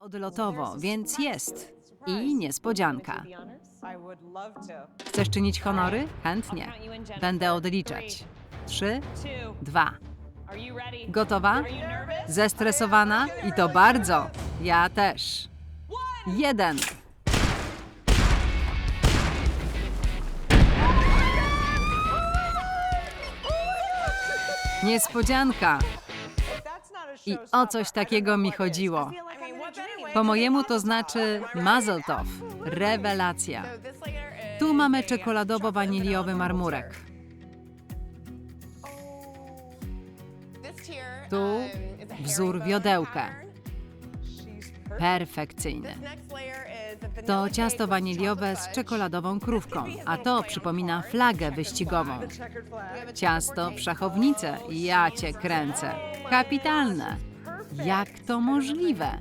Odlotowo, więc jest. I niespodzianka. Chcesz czynić honory? Chętnie. Będę odliczać. Trzy, dwa. Gotowa? Zestresowana? I to bardzo. Ja też. Jeden. Niespodzianka. I o coś takiego mi chodziło. Po mojemu to znaczy mazel tov, rewelacja. Tu mamy czekoladowo-waniliowy marmurek. Tu wzór wiodełka. Perfekcyjny. To ciasto waniliowe z czekoladową krówką, a to przypomina flagę wyścigową. Ciasto w szachownicę, ja cię kręcę. Kapitalne. Jak to możliwe?